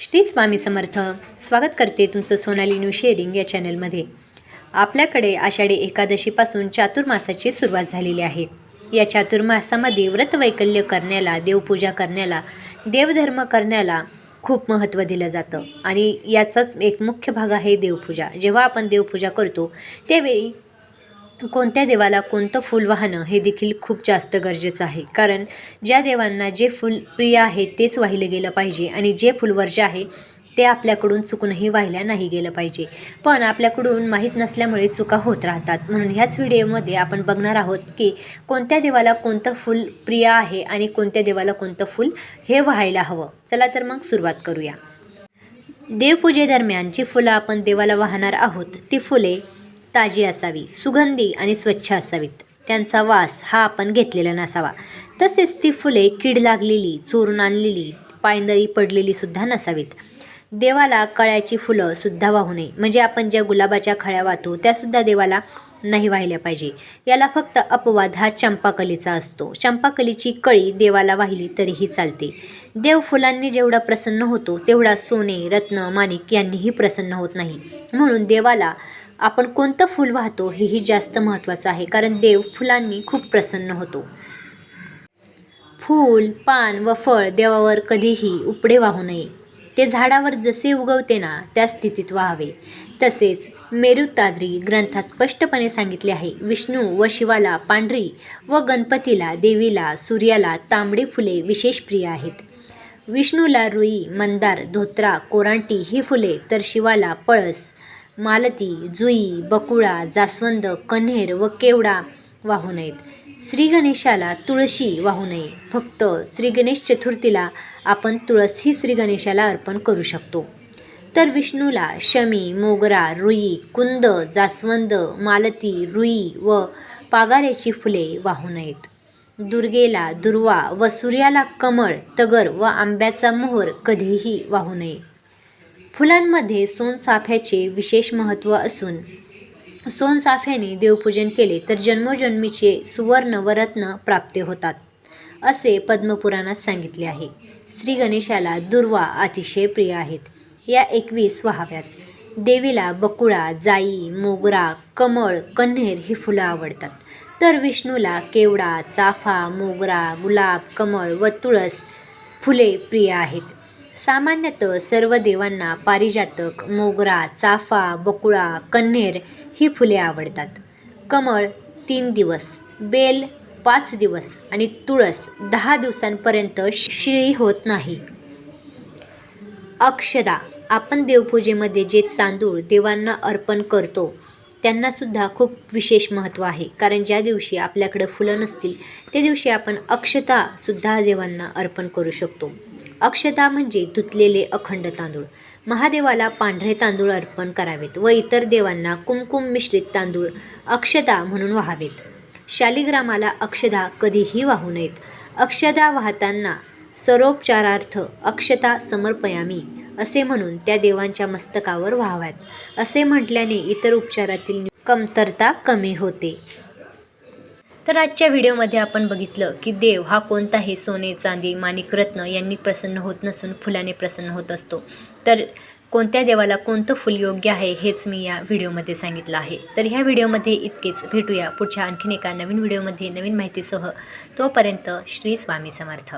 श्री स्वामी समर्थ. स्वागत करते तुमचं सोनाली न्यू शेअरिंग या चॅनलमध्ये. आपल्याकडे आषाढी एकादशीपासून चातुर्मासाची सुरुवात झालेली आहे. या चातुर्मासामध्ये व्रतवैकल्य करण्याला देवपूजा करण्याला देवधर्म करण्याला खूप महत्त्व दिलं जातं. आणि याचाच एक मुख्य भाग आहे देवपूजा. जेव्हा आपण देवपूजा करतो त्यावेळी कोणत्या देवाला कोणतं फूल वाहणं हे देखील खूप जास्त गरजेचं आहे. कारण ज्या देवांना जे फूल प्रिय आहे तेच वाहिलं गेलं पाहिजे आणि जे फूल वर्ज्य आहे ते आपल्याकडून चुकूनही वाहिल्या नाही गेलं पाहिजे. पण आपल्याकडून माहीत नसल्यामुळे चुका होत राहतात. म्हणून ह्याच व्हिडिओमध्ये आपण बघणार आहोत की कोणत्या देवाला कोणतं फूल प्रिय आहे आणि कोणत्या देवाला कोणतं फूल हे व्हायला हवं. चला तर मग सुरुवात करूया. देवपूजेदरम्यान जी फुलं आपण देवाला वाहणार आहोत ती फुले ताजी असावी सुगंधी आणि स्वच्छ असावीत. त्यांचा वास हा आपण घेतलेला नसावा. तसेच ती फुले कीड लागलेली चोरून आणलेली पायंदळी पडलेली सुद्धा नसावीत. देवाला कळ्याची फुलं सुद्धा वाहू नये. म्हणजे आपण ज्या गुलाबाच्या खळ्या वाहतो त्यासुद्धा देवाला नाही वाहिल्या पाहिजे. याला फक्त अपवाद हा चंपाकलीचा असतो. चंपाकलीची कळी देवाला वाहिली तरीही चालते. देव फुलांनी जेवढा प्रसन्न होतो तेवढा सोने रत्न माणिक यांनीही प्रसन्न होत नाही. म्हणून देवाला आपण कोणतं फूल वाहतो हेही जास्त महत्त्वाचं आहे कारण देव फुलांनी खूप प्रसन्न होतो. फूल पान व फळ देवावर कधीही उपडे वाहू नये. ते झाडावर जसे उगवते ना त्या स्थितीत व्हावे. तसेच मेरुताद्री ग्रंथात स्पष्टपणे सांगितले आहे विष्णू व शिवाला पांढरी व गणपतीला देवीला सूर्याला तांबडी फुले विशेष प्रिय आहेत. विष्णूला रुई मंदार धोत्रा कोरांटी ही फुले तर शिवाला पळस मालती जुई बकुळा जास्वंद कन्हेर व केवडा वाहू नयेत. श्री गणेशाला तुळशी वाहू नये. फक्त श्री गणेश चतुर्थीला आपण तुळस ही श्री गणेशाला अर्पण करू शकतो. तर विष्णूला शमी मोगरा रुई कुंद जास्वंद मालती रुई व पागाऱ्याची फुले वाहू नयेत. दुर्गेला दुर्वा व सूर्याला कमळ तगर व आंब्याचा मोहर कधीही वाहू नये. फुलांमध्ये सोनसाफ्याचे विशेष महत्त्व असून सोनसाफ्याने देवपूजन केले तर जन्मोजन्मीचे सुवर्ण व रत्न प्राप्त होतात असे पद्मपुराणात सांगितले आहे. श्री गणेशाला दुर्वा अतिशय प्रिय आहेत. या एकवीस व्हाव्यात देवीला बकुळा जाई मोगरा कमळ कन्हेर ही फुलं आवडतात. तर विष्णूला केवडा चाफा मोगरा गुलाब कमळ व तुळस फुले प्रिय आहेत. सामान्यतः सर्व देवांना पारिजातक मोगरा चाफा बकुळा कन्हेर ही फुले आवडतात. कमळ तीन दिवस बेल पाच दिवस आणि तुळस दहा दिवसांपर्यंत श्री होत नाही. अक्षदा आपण देवपूजेमध्ये जे तांदूळ देवांना अर्पण करतो त्यांनासुद्धा खूप विशेष महत्त्व आहे. कारण ज्या दिवशी आपल्याकडं फुलं नसतील त्या दिवशी आपण अक्षतासुद्धा देवांना अर्पण करू शकतो. अक्षता म्हणजे धुतलेले अखंड तांदूळ. महादेवाला पांढरे तांदूळ अर्पण करावेत व इतर देवांना कुमकुम मिश्रित तांदूळ अक्षता म्हणून व्हावेत. शालिग्रामाला अक्षदा कधीही वाहू नयेत. अक्षदा वाहताना सरोपचारार्थ अक्षता समर्पयामी असे म्हणून त्या देवांच्या मस्तकावर व्हाव्यात. असे म्हटल्याने इतर उपचारातील कमतरता कमी होते. तर आजच्या व्हिडिओमध्ये आपण बघितलं की देव हा कोणताही सोने चांदी माणिक रत्न यांनी प्रसन्न होत नसून फुलाने प्रसन्न होत असतो. तर कोणत्या देवाला कोणतं फुल योग्य आहे हेच मी या व्हिडिओमध्ये सांगितलं आहे. तर ह्या व्हिडिओमध्ये इतकेच. भेटूया पुढच्या आणखीन एका नवीन व्हिडिओमध्ये नवीन माहितीसह. तोपर्यंत श्री स्वामी समर्थ.